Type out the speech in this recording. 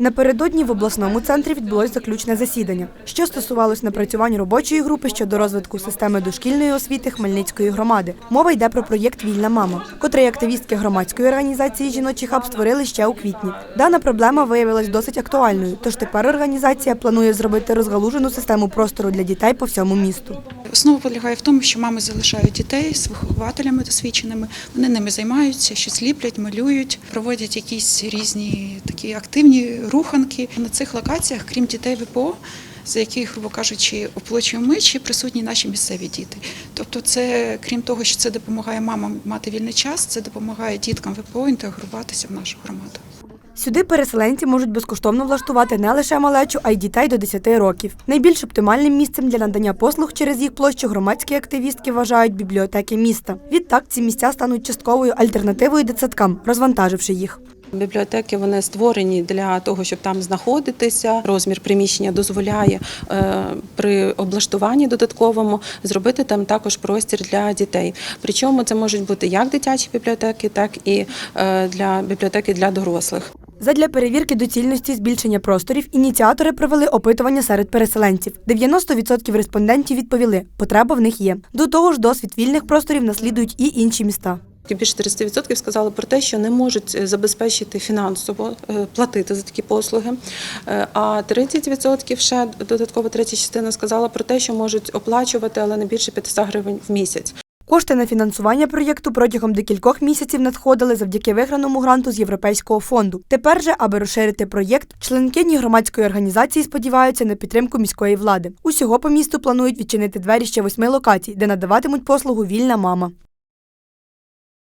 Напередодні в обласному центрі відбулось заключне засідання, що стосувалось напрацювань робочої групи щодо розвитку системи дошкільної освіти Хмельницької громади. Мова йде про проєкт Вільна мама, котрий активістки громадської організації Жіночий хаб створили ще у квітні. Дана проблема виявилась досить актуальною, тож тепер організація планує зробити розгалужену систему простору для дітей по всьому місту. Основа полягає в тому, що мами залишають дітей з вихователями досвідченими. Вони ними займаються, щось ліплять, малюють, проводять якісь різні такі активні руханки. На цих локаціях, крім дітей ВПО, за яких, грубо кажучи, оплачуємо ми, чи присутні наші місцеві діти. Тобто, це крім того, що це допомагає мамам мати вільний час, це допомагає діткам ВПО інтегруватися в нашу громаду. Сюди переселенці можуть безкоштовно влаштувати не лише малечу, а й дітей до 10 років. Найбільш оптимальним місцем для надання послуг через їх площу громадські активістки вважають бібліотеки міста. Відтак ці місця стануть частковою альтернативою дитсадкам, розвантаживши їх. Бібліотеки вони створені для того, щоб там знаходитися. Розмір приміщення дозволяє е, при облаштуванні додатковому зробити там також простір для дітей. Причому це можуть бути як дитячі бібліотеки, так і е, для бібліотеки для дорослих. Задля перевірки доцільності збільшення просторів ініціатори провели опитування серед переселенців. 90% респондентів відповіли, потреба в них є. До того ж, досвід вільних просторів наслідують і інші міста. Більше 30% сказали про те, що не можуть забезпечити фінансово е, платити за такі послуги. Е, А 30% ще додатково третя частина сказала про те, що можуть оплачувати, але не більше 500 гривень в місяць. Кошти на фінансування проєкту протягом декількох місяців надходили завдяки виграному гранту з Європейського фонду. Тепер же, аби розширити проєкт, членкині громадської організації сподіваються на підтримку міської влади. Усього по місту планують відчинити двері ще восьми локацій, де надаватимуть послугу вільна мама.